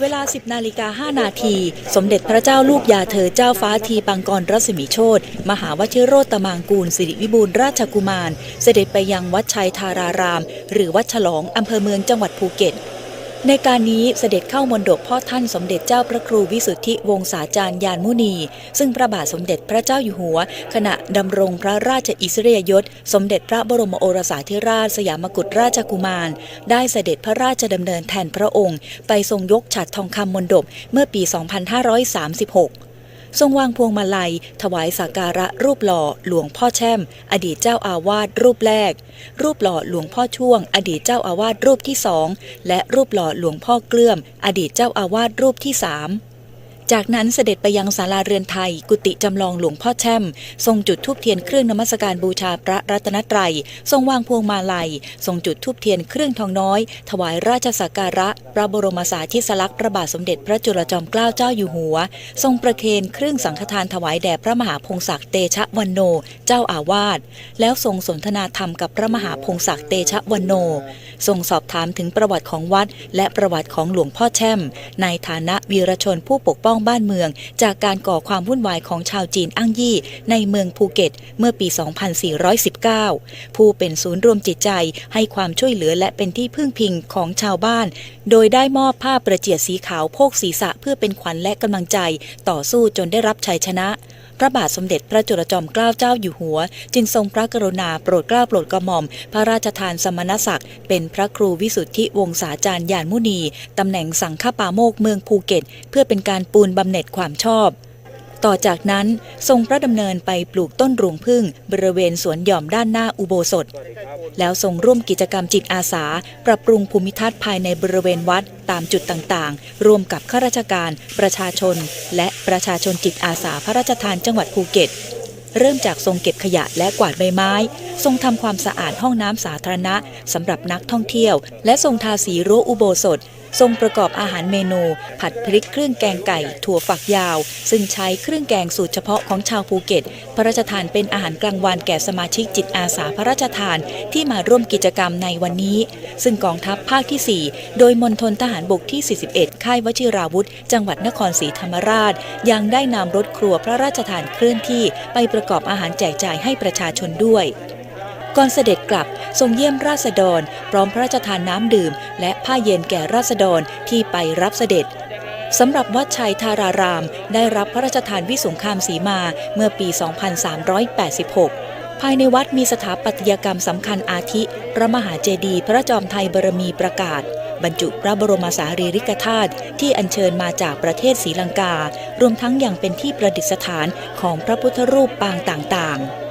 เวลา 10นาฬิกา5นาที สมเด็จพระเจ้าลูกยาเธอเจ้าฟ้าทีปังกรรัศมีโชตมหาวชิโรตมางกูลสิริวิบูลราชกุมาร เสด็จไปยังวัดชัยธาราราม หรือวัดฉลองอำเภอเมืองจังหวัดภูเก็ต ในการนี้เสด็จเข้ามณฑปพ่อท่านสมเด็จเจ้าพระครูวิสุทธิวงศาจารย์ยานมุนี ซึ่งพระบาทสมเด็จพระเจ้าอยู่หัว ขณะดำรงพระราชอิสริยยศ สมเด็จพระบรมโอรสาธิราชสยามกุฎราชกุมาร ได้เสด็จพระราชดำเนินแทนพระองค์ ไปทรงยกฉัตรทองคำมณฑปเมื่อปี 2536 ทรงวางพวงมาลัย ถวายสักการะรูปหล่อหลวงพ่อแช่ม อดีตเจ้าอาวาสรูปแรก รูปหล่อหลวงพ่อช่วง อดีตเจ้าอาวาสรูปที่สองและรูปหล่อหลวงพ่อเกลื่อม อดีตเจ้าอาวาสรูปที่สาม จากนั้นเสด็จไปยังศาลาเรือนไทย กุฏิจำลองหลวงพ่อแช่ม ทรงจุดธูปเทียนเครื่องนมัสการบูชาพระรัตนตรัย ทรงวางพวงมาลัย ทรงจุดธูปเทียนเครื่องทองน้อย ถวายราชสักการะ พระบรมสารีริสลักษณ์พระบาทสมเด็จพระจุลจอมเกล้าเจ้าอยู่หัว ทรงประเคนเครื่องสังฆทานถวายแด่พระมหาพงศักดิ์เตชะวันโน เจ้าอาวาส แล้วทรงสนทนาธรรมกับพระมหาพงศักดิ์เตชะวันโน ทรงสอบถามถึงประวัติของวัด และประวัติของหลวงพ่อแช่ม ในฐานะวีรชนผู้ปกป้องบ้านเมือง จากการก่อความวุ่นวายของชาวจีนอั้งยี่ ในเมืองภูเก็ต เมื่อปี 2419 ผู้เป็นศูนย์รวมจิตใจให้ความช่วยเหลือและเป็นที่พึ่งพิงของชาวบ้าน โดยได้มอบผ้าประเจียดสีขาวโพกศีรษะเพื่อเป็นขวัญและกำลังใจ ต่อสู้จนได้รับชัยชนะ พระบาทสมเด็จพระจุลจอมเกล้าเจ้าอยู่หัว จึงทรงพระกรุณาโปรดเกล้าโปรดกระหม่อม พระราชทานสมณศักดิ์เป็นพระครูวิสุทธิวงศาจารย์ยานมุนีตำแหน่งสังฆปาโมกเมืองภูเก็ต เพื่อเป็นการปูนบำเหน็จความชอบต่อจากนั้นทรงพระดำเนินไปปลูกต้นรวงพึ่งบริเวณสวนหย่อมด้านหน้าอุโบสถ แล้วทรงร่วมกิจกรรมจิตอาสา ปรับปรุงภูมิทัศน์ภายในบริเวณวัดตามจุดต่างๆ รวมกับข้าราชการ ประชาชน และ ประชาชนจิตอาสาพระราชทานจังหวัดภูเก็ต เริ่มจากทรงเก็บขยะและกวาดใบไม้ ทรงทำความสะอาดห้องน้ำสาธารณะสำหรับนักท่องเที่ยว และทรงทาสีรั้วอุโบสถ ทรงประกอบอาหารเมนู ผัดพริกเครื่องแกงไก่ ถั่วฝักยาว ซึ่งใช้เครื่องแกงสูตรเฉพาะของชาวภูเก็ต พระราชทานเป็นอาหารกลางวันแก่สมาชิกจิตอาสาพระราชทานที่มาร่วมกิจกรรมในวันนี้ ซึ่งกองทัพภาคที่ 4 โดยมณฑลทหารบกที่ 41 ค่ายวชิราวุธ จังหวัดนครศรีธรรมราช ยังได้นำรถครัวพระราชทานเคลื่อนที่ไปประกอบอาหารแจกจ่ายให้ประชาชนด้วย ก่อนเสด็จกลับทรงเยี่ยมราษฎร พร้อมพระราชทานน้ำดื่ม และผ้าเย็นแก่ราษฎรที่ไปรับเสด็จสำหรับวัดชัยธาราราม ได้รับพระราชทานวิสุงคามสีมาเมื่อปี 2386 ภายในวัดมีสถาปัตยกรรมสำคัญอาทิ พระมหาเจดีย์พระจอมไทยบรมีประกาศ บรรจุพระบรมสารีริกธาตุที่อัญเชิญมาจากประเทศศรีลังกา รวมทั้งยังเป็นที่ประดิษฐานของพระพุทธรูปปางต่างๆ